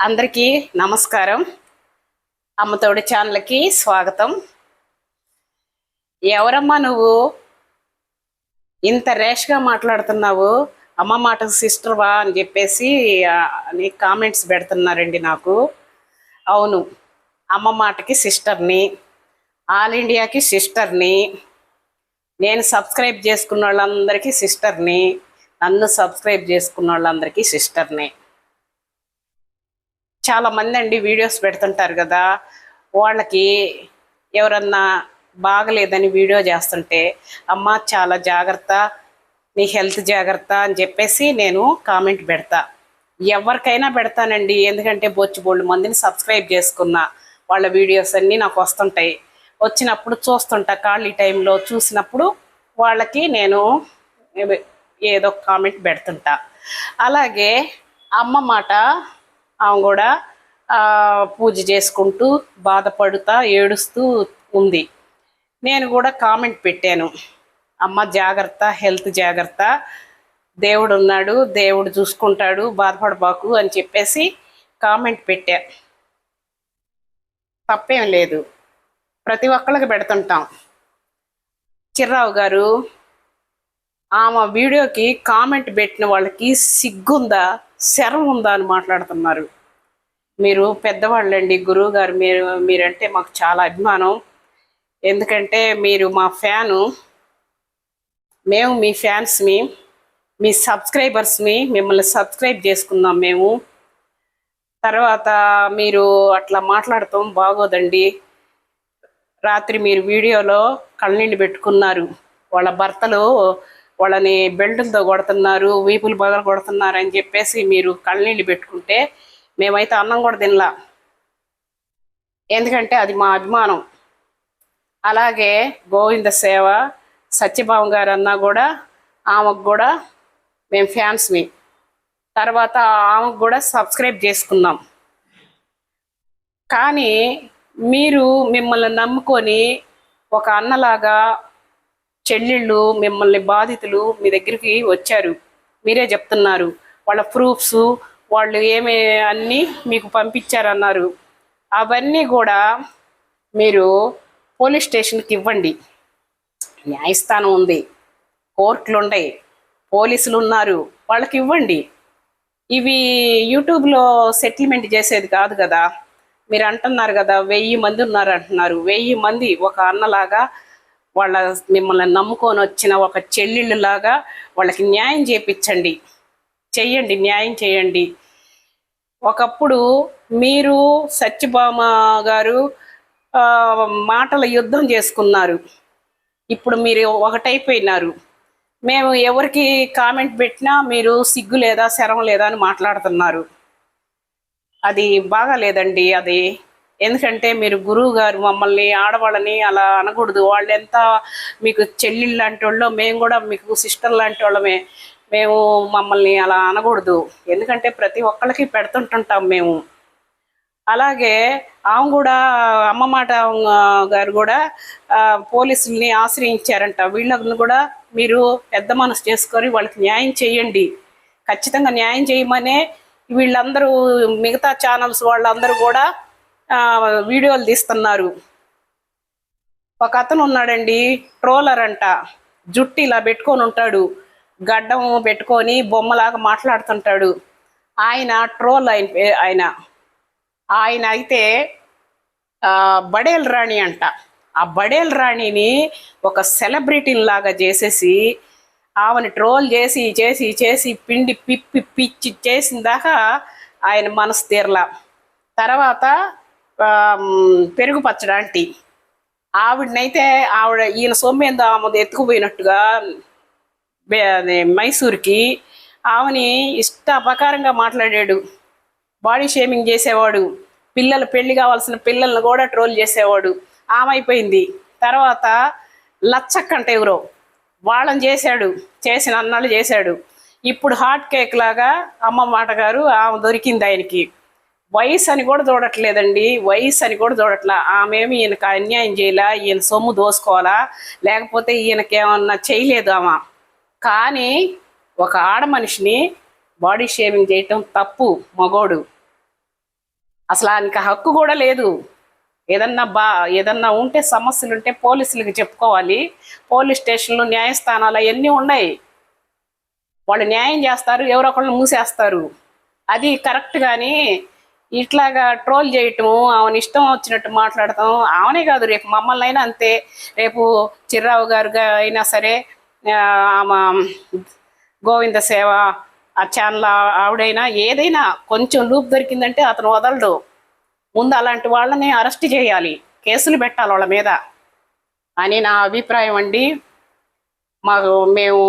అందరికీ నమస్కారం. అమ్మతోడి ఛానల్కి స్వాగతం. ఎవరమ్మా నువ్వు? ఇంత ర్యాష్గా మాట్లాడుతున్నావు. అమ్మ మాట సిస్టర్వా అని చెప్పేసి అని కామెంట్స్ పెడుతున్నారండి నాకు. అవును అమ్మ మాటకి సిస్టర్ని ఆల్ ఇండియాకి సిస్టర్ని నేను సబ్స్క్రైబ్ చేసుకున్న వాళ్ళందరికీ సిస్టర్ని నన్ను సబ్స్క్రైబ్ చేసుకున్న వాళ్ళందరికీ సిస్టర్ని. చాలా మంది అండి వీడియోస్ పెడుతుంటారు కదా వాళ్ళకి ఎవరన్నా బాగలేదని వీడియో చేస్తుంటే అమ్మ చాలా జాగ్రత్త నీ హెల్త్ జాగ్రత్త అని చెప్పేసి నేను కామెంట్ పెడతా. ఎవరికైనా పెడతానండి ఎందుకంటే బొచ్చు బోళ్ళు మందిని సబ్స్క్రైబ్ చేసుకున్నా వాళ్ళ వీడియోస్ అన్నీ నాకు వస్తుంటాయి. వచ్చినప్పుడు చూస్తుంటా ఖాళీ టైంలో చూసినప్పుడు వాళ్ళకి నేను ఏదో- ఏదో కామెంట్ పెడుతుంటా. అలాగే అమ్మ మాట ఆమె కూడా పూజ చేసుకుంటూ బాధపడుతా ఏడుస్తూ ఉంది. నేను కూడా కామెంట్ పెట్టాను. అమ్మ జాగ్రత్త హెల్త్ జాగ్రత్త. దేవుడు ఉన్నాడు దేవుడు చూసుకుంటాడు బాధపడబాకు అని చెప్పేసి కామెంట్ పెట్టా. తప్పేం లేదు. ప్రతి ఒక్కళ్ళకి పెడుతుంటాం. చిర్రావు గారు ఆమె వీడియోకి కామెంట్ పెట్టిన వాళ్ళకి సిగ్గుందా? శరం ఉందా అని మాట్లాడుతున్నారు. మీరు పెద్దవాళ్ళండి గురువు గారు మీరు మీరంటే మాకు చాలా అభిమానం. ఎందుకంటే మీరు మా ఫ్యాను. మేము మీ ఫ్యాన్స్ని మీ సబ్స్క్రైబర్స్ని మిమ్మల్ని సబ్స్క్రైబ్ చేసుకుందాం మేము. తర్వాత మీరు అట్లా మాట్లాడటం బాగోదండి. రాత్రి మీరు వీడియోలో కళ్ళనీళ్ళు పెట్టుకున్నారు. వాళ్ళ భర్తలు వాళ్ళని బెల్టులతో కొడుతున్నారు వీపులు బదులు కొడుతున్నారు అని చెప్పేసి మీరు కళ్ళనీళ్ళు పెట్టుకుంటే మేమైతే అన్నం కూడా తినలా. ఎందుకంటే అది మా అభిమానం. అలాగే గోవింద సేవ సత్యభావం గారు అన్నా కూడా ఆమెకు కూడా మేము ఫ్యాన్స్మి తర్వాత ఆమెకు కూడా సబ్స్క్రైబ్ చేసుకున్నాం. కానీ మీరు మిమ్మల్ని నమ్ముకొని ఒక అన్నలాగా చెల్లెళ్ళు మిమ్మల్ని బాధితులు మీ దగ్గరికి వచ్చారు. మీరే చెప్తున్నారు. వాళ్ళ ప్రూఫ్స్ వాళ్ళు ఏమే అన్నీ మీకు పంపించారన్నారు. అవన్నీ కూడా మీరు పోలీస్ స్టేషన్కి ఇవ్వండి. న్యాయస్థానం ఉంది. కోర్టులు ఉన్నాయి. పోలీసులు ఉన్నారు. వాళ్ళకి ఇవ్వండి. ఇవి యూట్యూబ్లో సెటిల్మెంట్ చేసేది కాదు కదా. మీరు అంటున్నారు కదా వెయ్యి మంది ఉన్నారు అంటున్నారు. వెయ్యి మంది ఒక అన్నలాగా వాళ్ళ మిమ్మల్ని నమ్ముకొని వచ్చిన ఒక చెల్లెళ్ళలాగా వాళ్ళకి న్యాయం చేపించండి. చెయ్యండి న్యాయం చేయండి. ఒకప్పుడు మీరు సత్యభామ గారు మాటల యుద్ధం చేసుకున్నారు. ఇప్పుడు మీరు ఒకటైపోయినారు. మేము ఎవరికి కామెంట్ పెట్టినా మీరు సిగ్గు లేదా శరం లేదా అని మాట్లాడుతున్నారు. అది బాగా లేదండి అది ఎందుకంటే మీరు గురువు గారు మమ్మల్ని ఆడవాళ్ళని అలా అనకూడదు. వాళ్ళు ఎంత మీకు చెల్లెళ్ళు లాంటి వాళ్ళు మేము కూడా మీకు సిస్టర్ లాంటి వాళ్ళమే. మేము మమ్మల్ని అలా అనకూడదు. ఎందుకంటే ప్రతి ఒక్కళ్ళకి పెడుతుంటుంటాం మేము. అలాగే ఆమె కూడా అమ్మ మాట గారు కూడా పోలీసుల్ని ఆశ్రయించారంట. వీళ్ళని కూడా మీరు పెద్ద మనసు చేసుకొని వాళ్ళకి న్యాయం చేయండి. ఖచ్చితంగా న్యాయం చేయమనే వీళ్ళందరూ మిగతా ఛానల్స్ వాళ్ళందరూ కూడా వీడియోలు తీస్తున్నారు. ఒక అతను ఉన్నాడండి ట్రోలర్ అంట. జుట్టు ఇలా పెట్టుకొని ఉంటాడు. గడ్డం పెట్టుకొని బొమ్మలాగా మాట్లాడుతుంటాడు. ఆయన ట్రోల్ ఆయన ఆయన. ఆయన అయితే బడేల్ రాణి అంట. ఆ బడేల్ రాణిని ఒక సెలబ్రిటీ లాగా చేసేసి ఆమెని ట్రోల్ చేసి చేసి చేసి పిండి పిప్పి పిచ్చి చేసిన దాకా ఆయన మనసు తీరలా. తర్వాత పెరుగు పచ్చడి ఆంటీ ఆవిడనైతే ఆవిడ ఈయన సొమ్మేందో ఆమె ఎత్తుకుపోయినట్టుగా మైసూర్కి ఆమెని ఇష్టాపకారంగా మాట్లాడాడు. బాడీ షేమింగ్ చేసేవాడు. పిల్లలు పెళ్ళి కావాల్సిన పిల్లల్ని కూడా ట్రోల్ చేసేవాడు. ఆమె అయిపోయింది తర్వాత లచ్చక్కంట ఎవరో వాళ్ళని చేశాడు. చేసిన అన్నాళ్ళు చేశాడు. ఇప్పుడు హాట్ కేక్ లాగా అమ్మ మాట గారు ఆమె దొరికింది ఆయనకి. వయసు అని కూడా చూడట్లేదండి. వయసు అని కూడా చూడట్లా. ఆమెమి ఈయనకు అన్యాయం చేయలా ఈయన సొమ్ము దోసుకోవాలా లేకపోతే ఈయనకి ఏమన్నా చేయలేదు ఆమె. కానీ ఒక ఆడ మనిషిని బాడీ షేవింగ్ చేయటం తప్పు మగోడు. అసలు ఆయనకి హక్కు కూడా లేదు. ఏదన్నా బా ఏదన్నా ఉంటే సమస్యలు ఉంటే పోలీసులకు చెప్పుకోవాలి. పోలీస్ స్టేషన్లు న్యాయస్థానాలు అవన్నీ ఉన్నాయి. వాళ్ళు న్యాయం చేస్తారు ఎవరో ఒకళ్ళు మూసేస్తారు. అది కరెక్ట్ కానీ ఇట్లాగా ట్రోల్ చేయటము ఆమెను ఇష్టం వచ్చినట్టు మాట్లాడటం ఆమెనే కాదు రేపు మమ్మల్ని అయినా అంతే. రేపు చిర్రావు గారుగా అయినా సరే ఆమె గోవింద సేవ ఆ ఛానల్ ఆవిడైనా ఏదైనా కొంచెం లూప్ దొరికిందంటే అతను వదలడు. ముందు అలాంటి వాళ్ళని అరెస్ట్ చేయాలి. కేసులు పెట్టాలి వాళ్ళ మీద. అని నా అభిప్రాయం అండి. మాకు మేము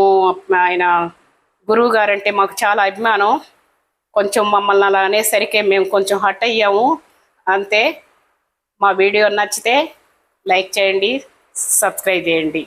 ఆయన గురువు గారంటే మాకు చాలా అభిమానం. కొంచెం మమ్మల్ని అలా అనేసరికి మేము కొంచెం హట్ అయ్యాము. అంతే. మా వీడియో నచ్చితే లైక్ చేయండి సబ్స్క్రైబ్ చేయండి.